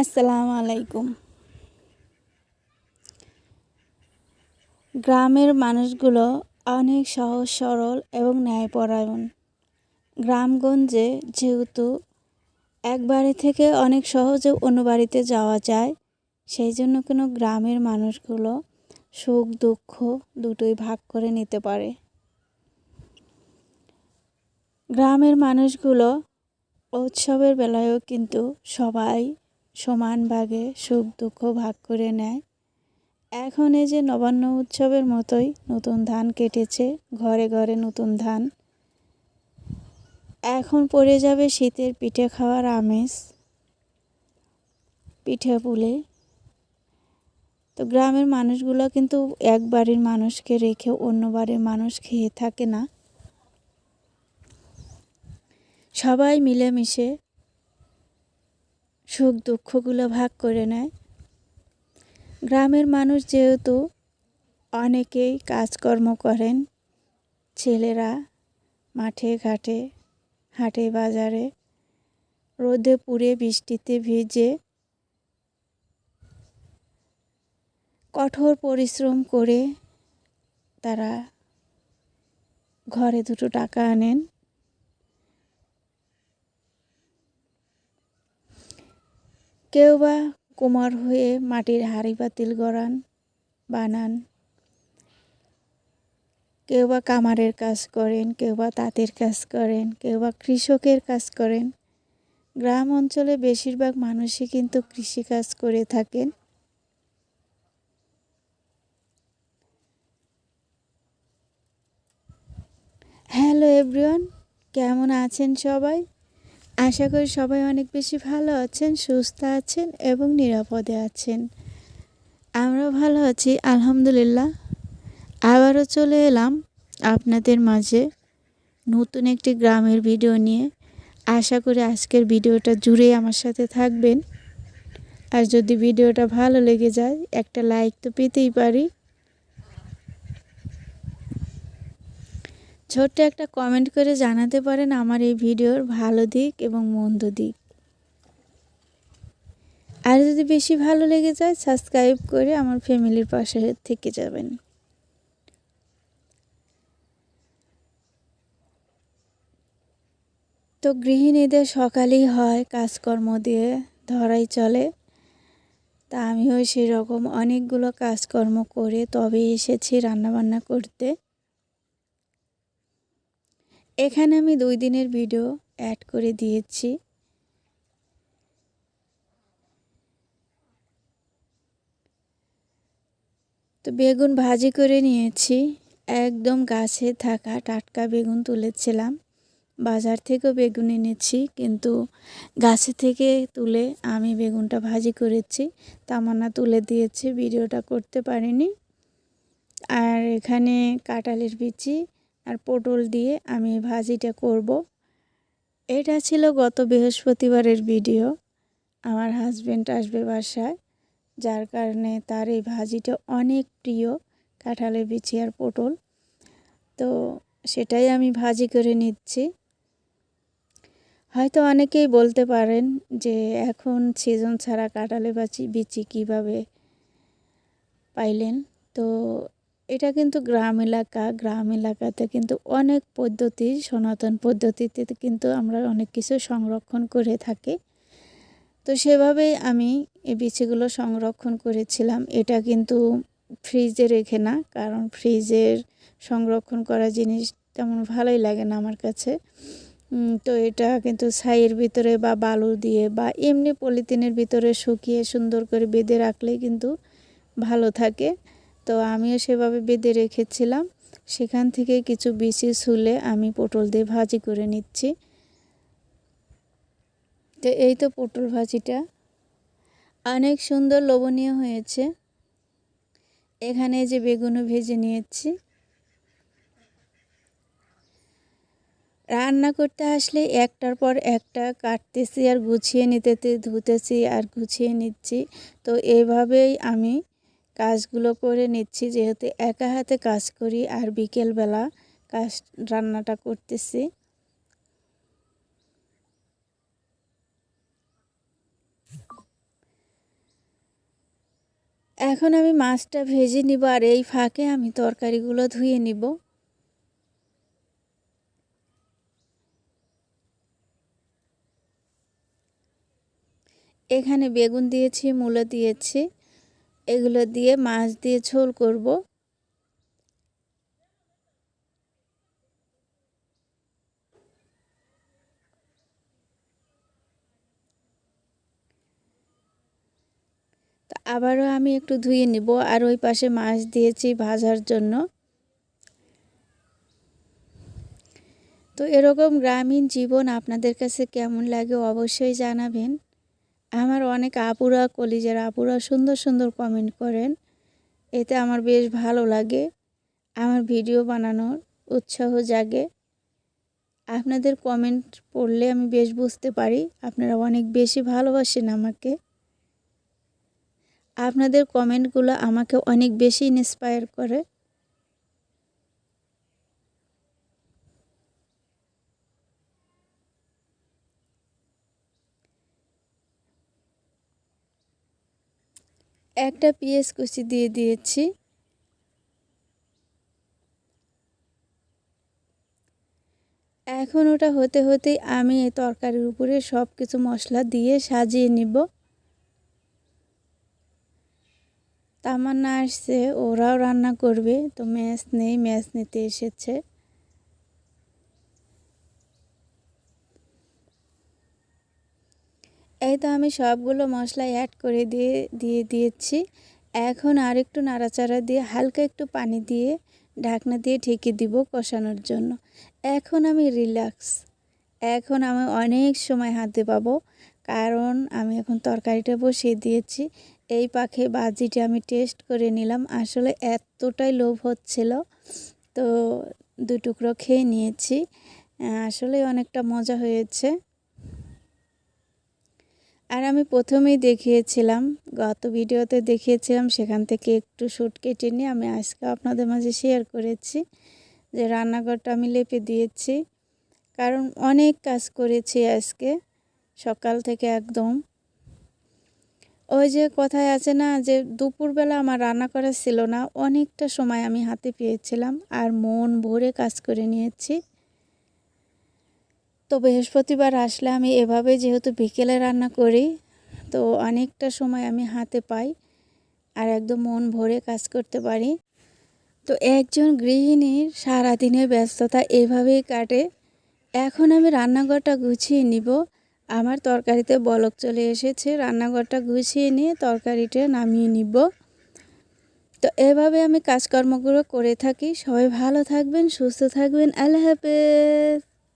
আসসালামু আলাইকুম। গ্রামের মানুষগুলো অনেক সহজ, সরল এবং ন্যায়পরায়ণ। গ্রামগঞ্জে যেহেতু এক বাড়ি থেকে অনেক সহজে অন্য বাড়িতে যাওয়া যায়, সেই জন্য কোনো গ্রামের মানুষগুলো সুখ, দুঃখ দুটোই ভাগ করে নিতে পারে। গ্রামের মানুষগুলো উৎসবের বেলায়ও কিন্তু সবাই সমান ভাগে সুখ দুঃখ ভাগ করে নেয়। এখন এই যে নবান্ন উৎসবের মতোই নতুন ধান কেটেছে, ঘরে ঘরে নতুন ধান। এখন পড়ে যাবে শীতের পিঠে খাওয়ার আমেজ, পিঠে পুলে। তো গ্রামের মানুষগুলো কিন্তু এক বাড়ির মানুষকে রেখে অন্য বাড়ির মানুষ খেয়ে থাকে না। সবাই মিলেমিশে সুখ দুঃখগুলো ভাগ করে নেয়। গ্রামের মানুষ যেহেতু অনেকেই কাজকর্ম করেন, ছেলেরা মাঠে ঘাটে, হাটে বাজারে, রোদে পুড়ে বৃষ্টিতে ভিজে কঠোর পরিশ্রম করে তারা ঘরে দুটো টাকা আনেন। কেউ বা কুমার হয়ে মাটির হাঁড়ি পাতিল গড়ান, বানান। কেউ বা কামারের কাজ করেন, কেউ বা তাঁতের কাজ করেন, কেউ বা কৃষকের কাজ করেন। গ্রাম অঞ্চলে বেশিরভাগ মানুষই কিন্তু কৃষিকাজ করে থাকেন। হ্যালো এভরিওয়ান, কেমন আছেন সবাই? আশা করি সবাই অনেক বেশি ভালো আছেন, সুস্থ আছেন এবং নিরাপদে আছেন। আমরা ভালো আছি, আলহামদুলিল্লাহ। আবারও চলে এলাম আপনাদের মাঝে নতুন একটি গ্রামের ভিডিও নিয়ে। আশা করি আজকের ভিডিওটা জুড়ে আমার সাথে থাকবেন। আর যদি ভিডিওটা ভালো লেগে যায়, একটা লাইক তো পেতেই পারি। ছোট্ট একটা কমেন্ট করে জানাতে পারেন আমার এই ভিডিওর ভালো দিক এবং মন্দ দিক। আর যদি বেশি ভালো লেগে যায় সাবস্ক্রাইব করে আমার ফ্যামিলির পাশে থেকে যাবেন। তো গৃহিণীদের সকালেই হয়, কাজকর্ম দিয়ে ধরাই চলে। তা আমিও সেরকম অনেকগুলো কাজকর্ম করে তবে এসেছি রান্নাবান্না করতে। এখানে আমি দুই দিনের ভিডিও অ্যাড করে দিয়েছি। তো বেগুন ভাজি করে নিয়েছি। একদম গাছে থাকা টাটকা বেগুন তুলেছিলাম। বাজার থেকেও বেগুন এনেছি, কিন্তু গাছে থেকে তুলে আমি বেগুনটা ভাজি করেছি। তামান্না তুলে দিয়েছে, ভিডিওটা করতে পারিনি। আর এখানে কাঁঠালের বিচি আর পটল দিয়ে আমি ভাজিটা করব। এটা ছিল গত বৃহস্পতিবারের ভিডিও। আমার হাজব্যান্ড আসবে বাসায়, যার কারণে তার এই ভাজিটা অনেক প্রিয় কাঁঠালের বিচি আর পটল। তো সেটাই আমি ভাজি করে নিচ্ছি। হয়তো অনেকেই বলতে পারেন যে এখন সিজন ছাড়া কাঁঠালে, বাচি, বিচি কীভাবে পাইলেন। তো এটা কিন্তু গ্রাম এলাকা। গ্রাম এলাকাতে কিন্তু অনেক পদ্ধতি, সনাতন পদ্ধতিতে কিন্তু আমরা অনেক কিছু সংরক্ষণ করে থাকি। তো সেভাবেই আমি এই বিচিগুলো সংরক্ষণ করেছিলাম। এটা কিন্তু ফ্রিজে রেখে না, কারণ ফ্রিজের সংরক্ষণ করা জিনিস তেমন ভালোই লাগে না আমার কাছে। তো এটা কিন্তু ছাইয়ের ভিতরে বা বালু দিয়ে বা এমনি পলিথিনের ভিতরে শুকিয়ে সুন্দর করে বেঁধে রাখলেই কিন্তু ভালো থাকে। তো আমিও সেভাবে বেঁধে রেখেছিলাম। সেখান থেকে কিছু বিচি ছুলে আমি পটল দিয়ে ভাজি করে নিচ্ছি। তো এই তো পটল ভাজিটা। অনেক সুন্দর লোভনীয় হয়েছে। এখানে যে বেগুনও ভেজে নিয়েছি। রান্না করতে আসলে একটার পর একটা কাটতেছি আর গুছিয়ে নিতে ধুতেছি আর গুছিয়ে নিচ্ছি। তো এইভাবেই আমি কাজগুলো করে নিচ্ছি, যেহেতু একা হাতে কাজ করি আর বিকেলবেলা কাজ, রান্নাটা করতেছি। এখন আমি মাছটা ভেজে নিব আর এই ফাঁকে আমি তরকারিগুলো ধুয়ে নিব। এখানে বেগুন দিয়েছি, মূলো দিয়েছি। এগুলো দিয়ে মাছ দিয়ে ঝোল করব। আবারও আমি একটু ধুয়ে নিব আর ওই পাশে মাছ দিয়েছি ভাজার জন্য। তো এরকম গ্রামীণ জীবন আপনাদের কাছে কেমন লাগে অবশ্যই জানাবেন। আমার অনেক আপুরা, কলিজের আপুরা সুন্দর সুন্দর কমেন্ট করেন। এতে আমার বেশ ভালো লাগে। আমার ভিডিও বানানোর উৎসাহ জাগে। আপনাদের কমেন্ট পড়লে আমি বেশ বুঝতে পারি। আপনারা অনেক বেশি ভালোবাসেন আমাকে। আপনাদের কমেন্টগুলো আমাকে অনেক বেশি ইন্সপায়ার করে। একটা পেঁয়াজ কুচি দিয়ে দিয়েছি। এখন ওটা হতে হতেই আমি এই তরকারির উপরে সব কিছু মশলা দিয়ে সাজিয়ে নিব। তামান্না আসছে, ওরাও রান্না করবে। তো ম্যাচ নেই ম্যাচ নিতে এসেছে। এই তো আমি সবগুলো মশলা অ্যাড করে দিয়ে দিয়ে দিয়েছি। এখন আর একটু নাড়াচাড়া দিয়ে হালকা একটু পানি দিয়ে ঢাকনা দিয়ে ঢেকে দিব কষানোর জন্য। এখন আমি রিল্যাক্স এখন আমি অনেক সময় হাতে পাবো, কারণ আমি এখন তরকারিটা বসিয়ে দিয়েছি। এই পাখে বাজিটা আমি টেস্ট করে নিলাম। আসলে এতটাই লোভ হচ্ছিল। তো দু টুকরো খেয়ে নিয়েছি। আসলে অনেকটা মজা হয়েছে। আর আমি প্রথমেই দেখিয়েছিলাম, গত ভিডিওতে দেখিয়েছিলাম, সেখান থেকে একটু শ্যুট কেটে নিয়ে আমি আজকে আপনাদের মাঝে শেয়ার করেছি যে রান্নাঘরটা আমি লেপে দিয়েছি। কারণ অনেক কাজ করেছি আজকে, সকাল থেকে একদম। ওই যে কথায় আছে না যে দুপুরবেলা আমার রান্না করা ছিল না, অনেকটা সময় আমি হাতে পেয়েছিলাম, আর মন ভরে কাজ করে নিয়েছি। তো বৃহস্পতিবার আসলে আমি এভাবে যেহেতু বিকেলে রান্না করি, তো অনেকটা সময় আমি হাতে পাই আর একদম মন ভরে কাজ করতে পারি। তো একজন গৃহিণীর সারাদিনের ব্যস্ততা এভাবেই কাটে। এখন আমি রান্নাঘরটা গুছিয়ে নিব। আমার তরকারিতে বলক চলে এসেছে। রান্নাঘরটা গুছিয়ে নিয়ে তরকারিটা নামিয়ে নিব। তো এভাবে আমি কাজকর্মগুলো করে থাকি। সবাই ভালো থাকবেন, সুস্থ থাকবেন। আল্লাহ হাফেজ।